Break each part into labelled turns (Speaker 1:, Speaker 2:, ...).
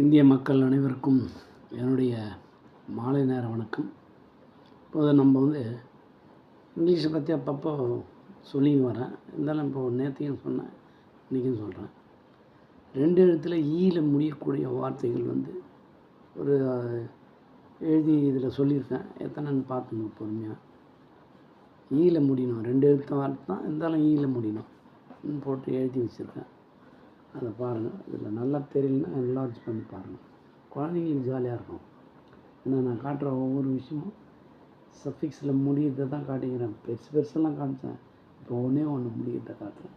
Speaker 1: இந்திய மக்கள் அனைவருக்கும் என்னுடைய மாலை நேர வணக்கம். இப்போது நம்ம வந்து இங்கிலீஷை பற்றி அப்பப்போ சொல்லின்னு வரேன். இருந்தாலும் இப்போ நேற்றையும் சொன்னேன் இன்றைக்கும் சொல்கிறேன் ரெண்டு எழுத்தில் ஈயில் முடியக்கூடிய வார்த்தைகள் வந்து ஒரு எழுதி இதில் சொல்லியிருக்கேன். எத்தனைன்னு பார்த்துங்க பொறுமையாக ஈயில் முடியணும். ரெண்டு எழுத்து வார்த்தை தான் இருந்தாலும் ஈயில் முடியணும். போட்டு எழுதி வச்சுருக்கேன். அதை பாருங்கள் இதில் நல்லா தெரியலன்னா என்லார்ஜ் பண்ணி பாருங்கள் குழந்தைங்களுக்கு ஜாலியாக இருக்கும். ஏன்னா நான் காட்டுற ஒவ்வொரு விஷயமும் சஃபிக்ஸில் முடியறதை தான் காட்டிக்கிறேன் பெருசு பெருசெல்லாம் காமிச்சேன். இப்போ ஒன்றே ஒன்று முடியறதை காட்டுறேன்.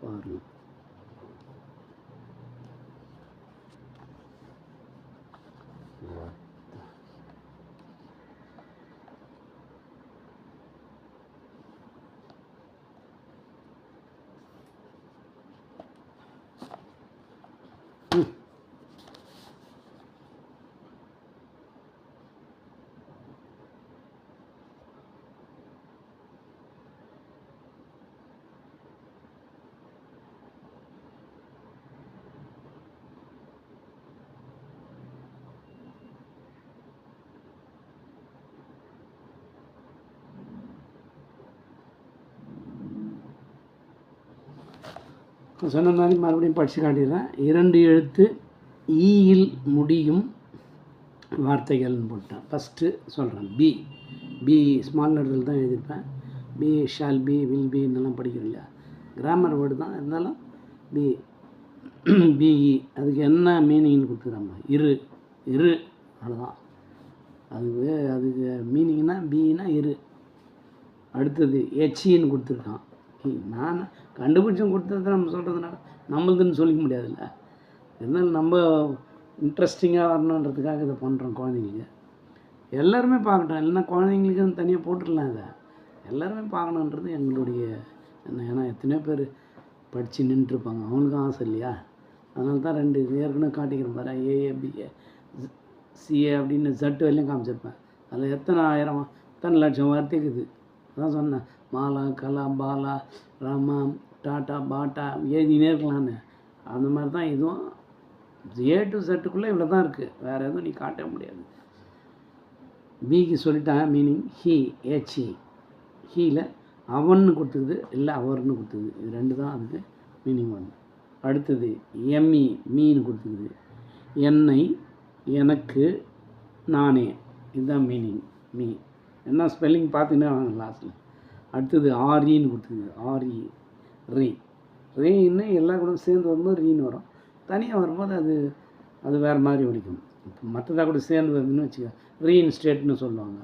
Speaker 1: பாருங்கள் சொன்ன மாதிரி மறுபடியும் படித்து காட்டிடுறேன். இரண்டு எழுத்து ஈயில் முடியும் வார்த்தைகள்னு போட்டேன். ஃபஸ்ட்டு சொல்கிறேன் பி பி ஸ்மால் லெட்டரில் தான் எழுதியிருப்பேன். Be shall be will be இதெல்லாம் படிக்கிறோம் இல்லையா? கிராமர் வேர்டு தான். இருந்தாலும் பி பிஇ e. அதுக்கு என்ன மீனிங்னு கொடுத்துக்கிறாங்க இரு. இரு. அவ்வளோதான் அதுக்கு அதுக்கு மீனிங்னா பிஇனா இரு. அடுத்தது ஹெச்இன்னு கொடுத்துருக்கான். நான் கண்டுபிடிச்சும் கொடுத்தது நம்ம சொல்கிறதுனால நம்மளுதுன்னு சொல்லிக்க முடியாதுல்ல. இருந்தாலும் நம்ம இன்ட்ரெஸ்டிங்காக வரணுன்றதுக்காக இதை பண்ணுறோம் குழந்தைங்களுக்கு. எல்லாருமே பார்க்கட்டும். இல்லைன்னா குழந்தைங்களுக்கு தனியாக போட்டுடலாம் இதை. எல்லாருமே பார்க்கணுன்றது எங்களுடைய என்ன ஏன்னா எத்தனையோ பேர் படித்து நின்றுருப்பாங்க. அவங்களுக்கும் ஆசை இல்லையா? அதனால தான் ரெண்டு இது ஏற்கனவே காட்டிக்கிறேன் பாரு. ஏஏ பிஏ சிஏ அப்படின்னு ஜட்டு வரையிலும் காமிச்சிருப்பேன். அதில் எத்தனை ஆயிரம் எத்தனை லட்சம் வார்த்தைக்குது அதான் சொன்னேன் மாலா கலா பாலா ராமா டாட்டா பாட்டா எழுதினே இருக்கலான்னு. அந்த மாதிரி தான் இதுவும் ஏ டு செட்டுக்குள்ளே இவ்வளோ தான் இருக்குது வேறு எதுவும் நீ காட்ட முடியாது. பிக்கு சொல்லிட்டாங்க மீனிங் ஹீ ஏச்சி ஹீல அவன்னு கொடுத்துக்குது இல்லை அவர்னு கொடுத்துக்குது இது ரெண்டு தான் அதுக்கு மீனிங் வந்து. அடுத்தது எம்மி மீன் e, கொடுத்துக்குது என்னை எனக்கு நானே. இதுதான் மீனிங் மீ என்ன ஸ்பெல்லிங் பார்த்துக்கிட்டே வாங்க லாஸ்ட்டில் அடுத்தது ஆரின்னு கொடுத்துங்க ஆரி ரீ ரீன்னு எல்லா கூட சேர்ந்து வரும்போது ரீன்னு வரும். தனியாக வரும்போது அது அது வேறு மாதிரி ஒழிக்கும் இப்போ மற்றதாக கூட சேர்ந்து வருதுன்னு வச்சுக்க ரீஇன்ஸ்டேட்னு சொல்லுவாங்க.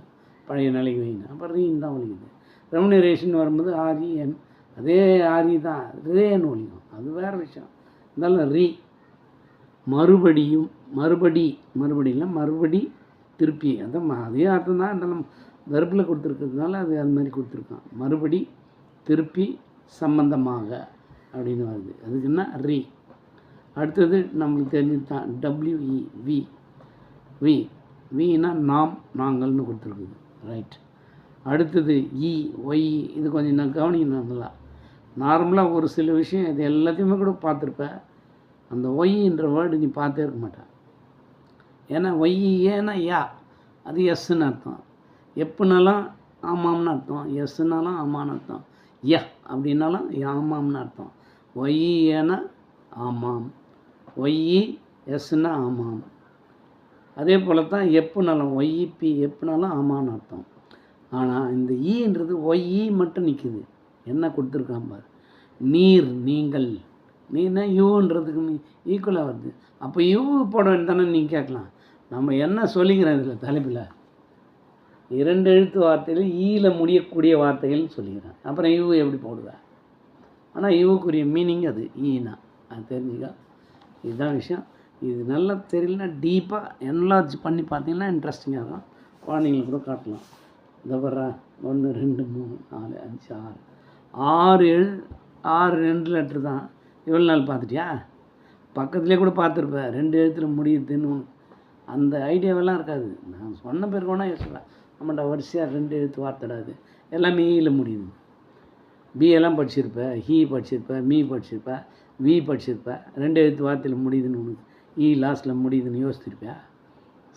Speaker 1: பழைய நிலைக்கு வைங்க அப்போ ரீன் தான் ஒழிக்குது. ரெமுனரேஷன் வரும்போது ஆரி என் அதே ஆரி தான். ரேன்னு ஒழிக்கும். அது வேறு விஷயம். இருந்தாலும் ரீ மறுபடியும் மறுபடி மறுபடியில் மறுபடி திருப்பி. அதான் அதே அர்த்தம் தான். இருந்தாலும் வெறுப்பில் கொடுத்துருக்கிறதுனால அது அது மாதிரி கொடுத்துருக்கான். மறுபடி திருப்பி சம்பந்தமாக அப்படின்னு வருது. அதுக்கு என்ன? ரீ. அடுத்தது நம்மளுக்கு தெரிஞ்சது தான் டபிள்யூஇ வி வி வினா நாம் நாங்கள்னு கொடுத்துருக்குது. ரைட் அடுத்தது e, இ ஒய் இது கொஞ்சம் நான் கவனிக்கணும் நல்லா நார்மலாக ஒரு சில விஷயம் இது எல்லாத்தையுமே கூட பார்த்துருப்பேன் அந்த ஒய்ன்ற வேர்டு நீ பார்த்தே இருக்க மாட்டேன் ஏன்னா ஒய் ஏன்னா யா. அது எஸ்ன்னு அர்த்தம். எப்படினாலும் ஆமாம்னு அர்த்தம். எஸ்னாலும் ஆமான்னு அர்த்தம். யா அப்படின்னாலும் ஆமாம்னு அர்த்தம். ஒய் ஏன்னா ஆமாம். ஒய் எஸ்னா ஆமாம். அதே போல் தான் எப்போனாலும் ஒய்இபி எப்புனாலும் ஆமான்னு அர்த்தம். ஆனால் இந்த ஈன்றது ஒய்இ மட்டும் நிற்குது என்ன கொடுத்துருக்கான் பாரு. நீர் நீங்கள். நீனா யூன்றதுக்கு ஈக்குவலாக வருது. அப்போ யூ போட வேண்டியதானே நீங்கள் கேட்கலாம். நம்ம என்ன சொல்லிக்கிறோம் இதில் தலைப்பில்? இரண்டு எழுத்து வார்த்தைகள் ஈல முடியக்கூடிய வார்த்தைகள்னு சொல்லிக்கிறேன் அப்புறம் யூ எப்படி போடுவேன் ஆனால் யூக்குரிய மீனிங் அது ஈனா. அது தெரிஞ்சுக்கா. இதுதான் விஷயம். இது நல்லா தெரியலனா டீப்பாக என்லார்ஜ் பண்ணி பார்த்தீங்கன்னா இன்ட்ரெஸ்டிங்காக இருக்கும். குழந்தைங்களுக்கு கூட காட்டலாம். இந்த வர்றா ஒன்று ரெண்டு மூணு நாலு அஞ்சு ஆறு. ஆறு எழு ஆறு ரெண்டு லெட்ரு தான். எவ்வளோ நாள் பார்த்துட்டியா? பக்கத்துலேயே கூட பார்த்துருப்பேன் ரெண்டு எழுத்தில் முடியுதுன்னு அந்த ஐடியாவெல்லாம் இருக்காது. நான் சொன்ன பேர் கூட யோசிப்பேன். நம்மகிட்ட வரிசையாக ரெண்டு எழுத்து வார்த்தைடாது e எல்லாம் எல்லாமே ஈயில் முடியுது. பிஎல்லாம் படிச்சிருப்ப ஹீ படிச்சிருப்ப மீ படிச்சிருப்ப வி படிச்சிருப்ப ரெண்டு எழுத்து வார்த்தையில் முடியுதுன்னு உனக்கு. E ஈ லாஸ்ட்டில் முடியுதுன்னு யோசிச்சிருப்பியா?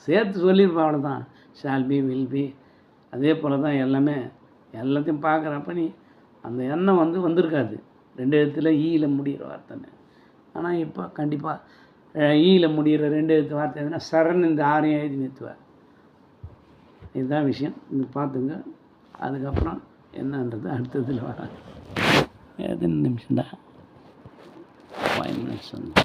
Speaker 1: சேர்த்து சொல்லியிருப்பா அவ்வளோதான் ஷால் பி வில் பி அதே போல் தான் எல்லாமே எல்லாத்தையும் பார்க்குறப்ப நீ அந்த எண்ணம் வந்து வந்திருக்காது. ரெண்டு எழுத்தில் ஈயில் e முடிகிற வார்த்தைன்னு. ஆனால் இப்போ கண்டிப்பாக ஈயில் முடிகிற ரெண்டு எழுத்து வார்த்தை எதுனா சரண் இந்த ஆறையும் எழுதி நிறுத்துவேன் இதுதான் விஷயம். இது பார்த்துங்க. அதுக்கப்புறம் என்னன்றது அடுத்ததில் வராது. எத்தனை நிமிஷம்டா? ஃபைவ் மினிட்ஸ் வந்து